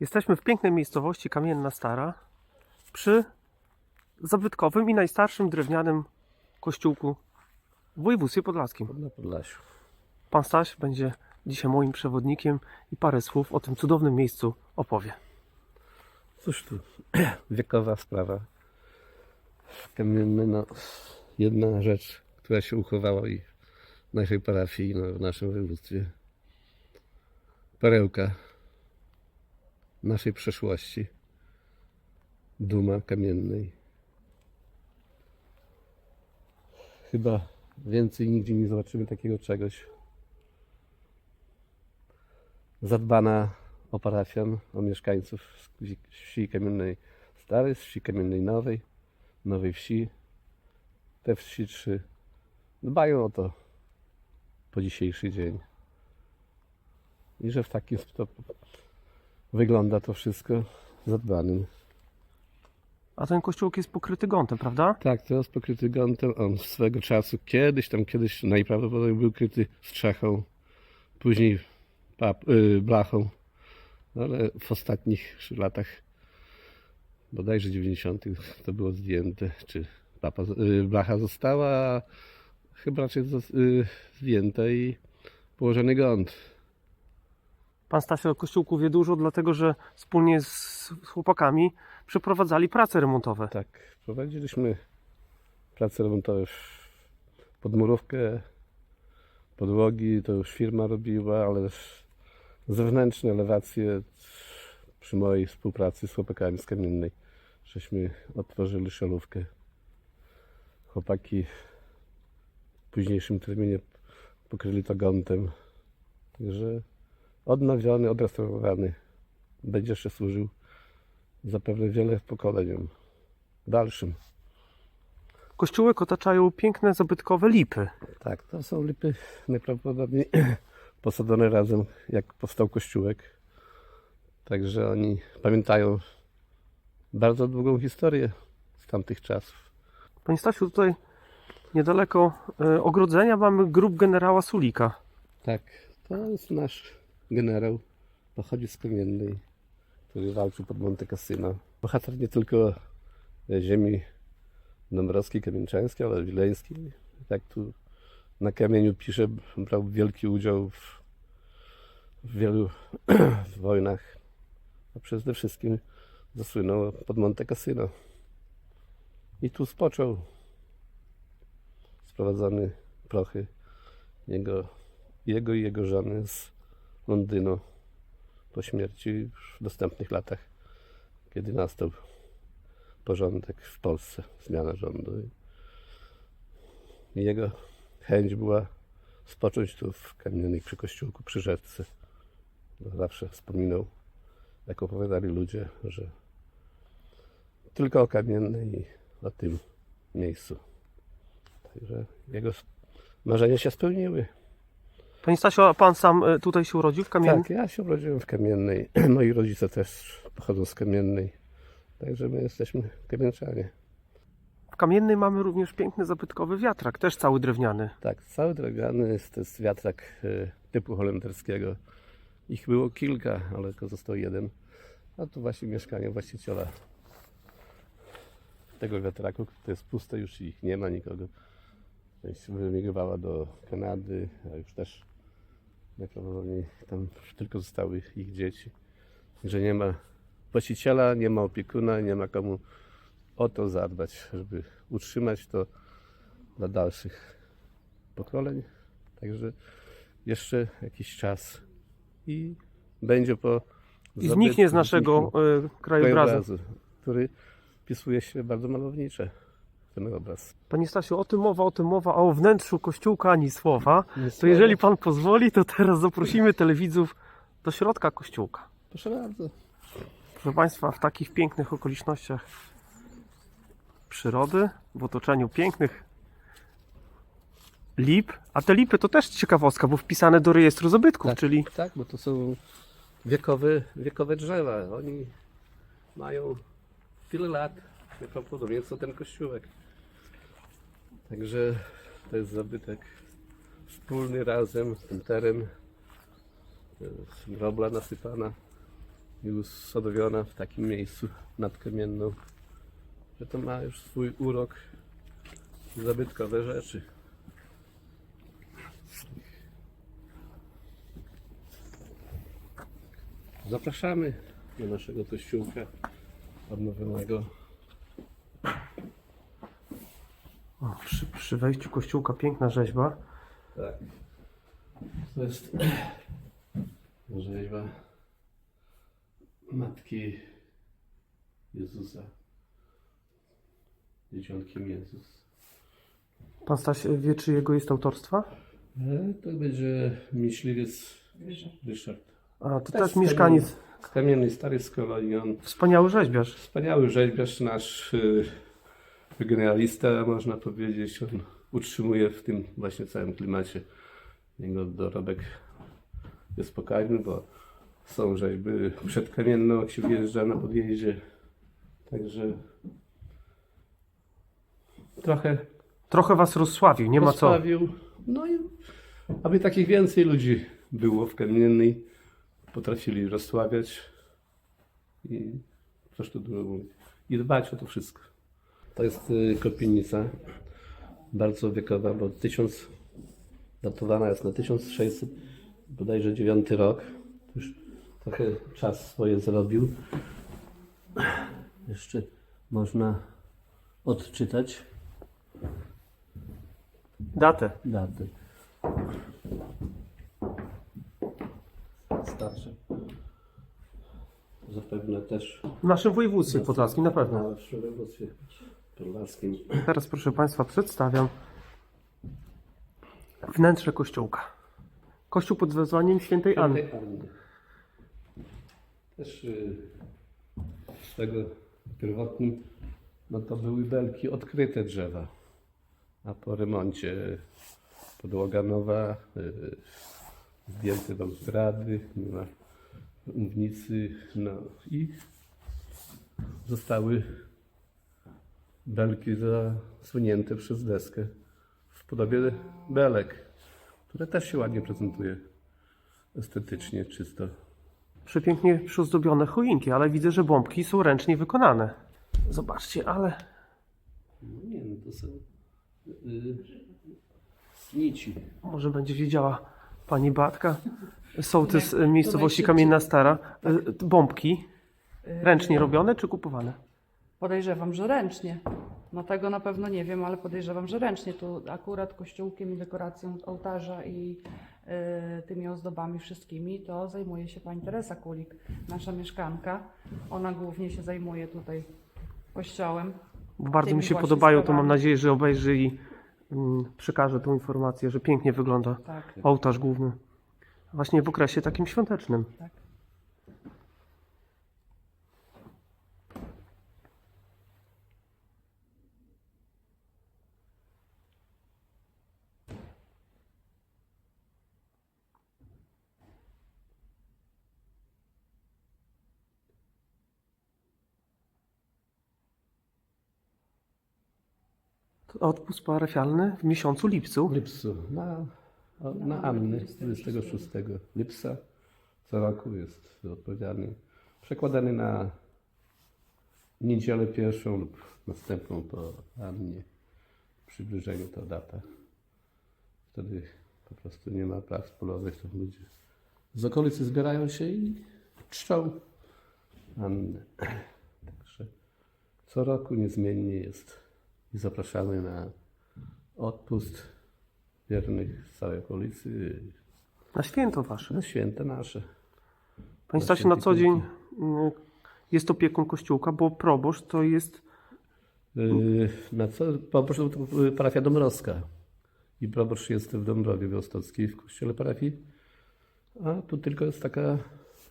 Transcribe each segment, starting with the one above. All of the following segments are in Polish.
Jesteśmy w pięknej miejscowości Kamienna Stara przy zabytkowym i najstarszym drewnianym kościółku w województwie podlaskim. Na Podlasiu. Pan Staś będzie dzisiaj moim przewodnikiem i parę słów o tym cudownym miejscu opowie. Cóż tu, wiekowa sprawa. Kamienny, no, jedna rzecz, która się uchowała i w naszej parafii, no, w naszym województwie. Perełka naszej przeszłości. Duma kamiennej. Chyba więcej nigdzie nie zobaczymy takiego czegoś. Zadbana o parafian, o mieszkańców wsi- kamiennej starej, wsi kamiennej nowej, nowej wsi. Te wsi trzy dbają o to po dzisiejszy dzień. I że w taki sposób wygląda to wszystko zadbanym. A ten kościółek jest pokryty gątem, prawda? Tak, teraz pokryty gątem. On swego czasu kiedyś, tam kiedyś najprawdopodobniej był kryty strzechą, później pap, y, blachą, ale w ostatnich latach, bodajże 90. to było zdjęte, czy papa, y, blacha została, a chyba raczej zos- y, zdjęta i położony gąt. Pan Staś o kościółku wie dużo, dlatego że wspólnie z chłopakami przeprowadzali prace remontowe. Tak, prowadziliśmy prace remontowe, w- podmurówkę, podłogi, to już firma robiła, ale też zewnętrzne elewacje przy mojej współpracy z chłopakami z Kamiennej, żeśmy otworzyli szalówkę. Chłopaki w późniejszym terminie pokryli to gątem, także odnowiony, odrestaurowany, będzie jeszcze służył zapewne wiele pokoleniom dalszym. Kościółek otaczają piękne zabytkowe lipy. Tak, to są lipy najprawdopodobniej posadzone razem, jak powstał kościółek. Także oni pamiętają bardzo długą historię z tamtych czasów. Panie Stasiu, tutaj niedaleko e, ogrodzenia mamy grób generała Sulika. Tak, to jest nasz generał, pochodzi z Kamiennej, który walczył pod Monte Cassino. Bohater nie tylko ziemi dąbrowskiej, kamieńczańskiej, ale wileńskiej. Tak tu na kamieniu pisze, brał wielki udział w, w wielu wojnach, a przede wszystkim zasłynął pod Monte Cassino. I tu spoczął sprowadzony prochy jego jego i jego żony z Londynu po śmierci w następnych latach, kiedy nastał porządek w Polsce, zmiana rządu. I jego chęć była spocząć tu w kamiennej przy kościółku, przy rzece. Zawsze wspominał, jak opowiadali ludzie, że tylko o kamiennej i o tym miejscu. Także jego marzenia się spełniły. Panie a pan sam e, tutaj się urodził w Kamiennej? Tak, ja się urodziłem w Kamiennej. Moi rodzice też pochodzą z Kamiennej. Także my jesteśmy kamienczanie. W Kamiennej mamy również piękny zabytkowy wiatrak, też cały drewniany. Tak, cały drewniany jest, to jest wiatrak e, typu holenderskiego. Ich było kilka, ale tylko został jeden. A tu właśnie mieszkanie właściciela tego wiatraku. To jest puste, już ich nie ma nikogo. Część wyemigrowała do Kanady, a już też najprawdopodobniej tam tylko zostały ich dzieci. Że nie ma właściciela, nie ma opiekuna, nie ma komu o to zadbać, żeby utrzymać to dla dalszych pokoleń. Także jeszcze jakiś czas i będzie po I zniknie z naszego e, krajobrazu. krajobrazu, który wpisuje się bardzo malownicze ten obraz. Panie Stasiu, o tym mowa, o tym mowa, a o wnętrzu kościółka ani słowa. To jeżeli pan pozwoli, to teraz zaprosimy telewidzów do środka kościółka. Proszę bardzo. Proszę Państwa, w takich pięknych okolicznościach przyrody, w otoczeniu pięknych lip, a te lipy to też ciekawostka, bo wpisane do rejestru zabytków, Tak. czyli Tak, bo to są wiekowe, wiekowe drzewa. Oni mają tyle lat, najprawdopodobniej co ten kościółek. Także to jest zabytek wspólny razem, teren, to jest robla nasypana i usadowiona w takim miejscu nad kamienną, że to ma już swój urok zabytkowe rzeczy. Zapraszamy do naszego kościółka odnowionego. O, przy, przy wejściu kościółka piękna rzeźba. Tak. To jest rzeźba Matki Jezusa. Dzieciątkiem Jezus. Pan Staś wie, czy jego jest autorstwa? E, To będzie myśliwiec Ryszard. A, to Też mieszkaniec. Z kamiennej stary z. On Wspaniały rzeźbiarz. wspaniały rzeźbiarz, nasz y, generalista, można powiedzieć. On utrzymuje w tym właśnie całym klimacie. Jego dorobek jest spokojny, bo są rzeźby przed kamienną, jak się wjeżdża na podjeździe. Także trochę Trochę was rozsławił, nie ma co. Rozprawił. No i aby takich więcej ludzi było w kamiennej, potrafili rozsławiać i coś tu dużo mówić. I dbać o to wszystko. To jest y, kopienica bardzo wiekowa, bo tysiąc, datowana jest na 1600, bodajże 9 rok. Już trochę czas swoje zrobił. Jeszcze można odczytać Datę. daty. Starsze. Zapewne też W naszym województwie podlaskim na pewno. na województwie podlaskim. Teraz proszę Państwa przedstawiam wnętrze kościółka. Kościół pod wezwaniem świętej Anny. Też y, z tego pierwotnym, no to były belki odkryte drzewa. A po remoncie podłoga nowa, y, zdjęte balustrady, nie ma mównicy, no i zostały belki zasunięte przez deskę w podobie belek, które też się ładnie prezentuje estetycznie, czysto. Przepięknie przyozdobione choinki, ale widzę, że bombki są ręcznie wykonane. Zobaczcie, ale No nie, no to są yy, nici. może będzie wiedziała pani Batka. Sołtys Nie, e, miejscowości Kamienna Stara. E, Bombki ręcznie robione czy kupowane? Podejrzewam, że ręcznie. No tego na pewno nie wiem, ale podejrzewam, że ręcznie. Tu akurat kościółkiem i dekoracją ołtarza i y, tymi ozdobami wszystkimi to zajmuje się pani Teresa Kulik, nasza mieszkanka. Ona głównie się zajmuje tutaj kościołem. Bardzo mi się podobają, to mam sprawami. nadzieję, że obejrzy i mm, przekaże tą informację, że pięknie wygląda Tak, ołtarz główny. Właśnie w okresie takim świątecznym. tak. Odpust parafialny w miesiącu lipcu. Lipsu, na, na Anny 26 lipca co roku jest odpowiedzialny, przekładany na niedzielę pierwszą lub następną po Annie. Przybliżeniu to data. Wtedy po prostu nie ma prac polowych, to ludzie z okolicy zbierają się i czczą Annę. Także co roku niezmiennie jest i zapraszamy na odpust wiernych z całej okolicy Na święto wasze. na święta nasze. Panie Na na co dzień mm, jest opieką kościółka, bo proboszcz to jest Yy, Na co? Proboszcz to parafia Dąbrowska. I proboszcz jest w Dąbrowie Białostockiej w kościele parafii. A tu tylko jest taka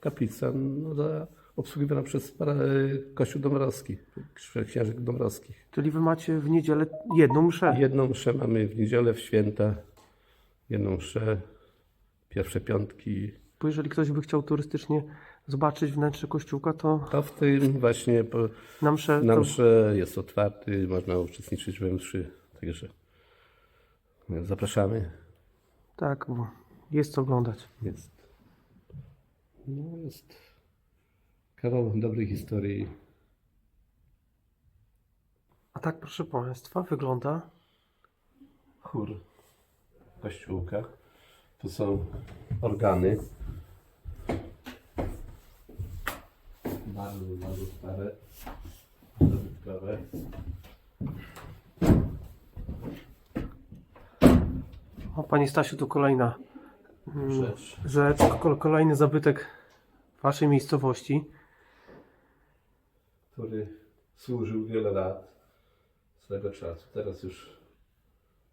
kaplica no, za, obsługiwana przez yy, kościół Dąbrowski, księżyk Dąbrowskich. Czyli wy macie w niedzielę jedną mszę. Jedną mszę mamy w niedzielę, w święta. Jedną mszę, pierwsze piątki. Bo jeżeli ktoś by chciał turystycznie zobaczyć wnętrze kościółka, to To w tym właśnie po, na mszę Na to msze jest otwarty, można uczestniczyć we mszy, także zapraszamy. tak, bo jest co oglądać. Jest. No jest kawał dobrej historii. A tak, proszę Państwa, wygląda Chór kościółka. Tu są organy. Bardzo, bardzo stare. Zabytkowe. O, Pani Stasiu, to kolejna mm, Rzecz. rzecz, ko- kolejny zabytek Waszej miejscowości. Który służył wiele lat swego czasu. Teraz już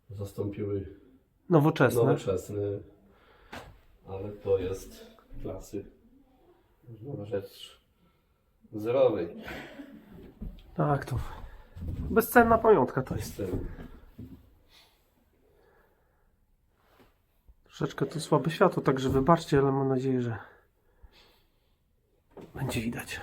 zastąpiły Nowoczesne. nowoczesne, ale to jest klasy, rzecz zerowej. Tak, to bezcenna pamiątka to jest. Troszeczkę tu słabe światło, także wybaczcie, ale mam nadzieję, że będzie widać.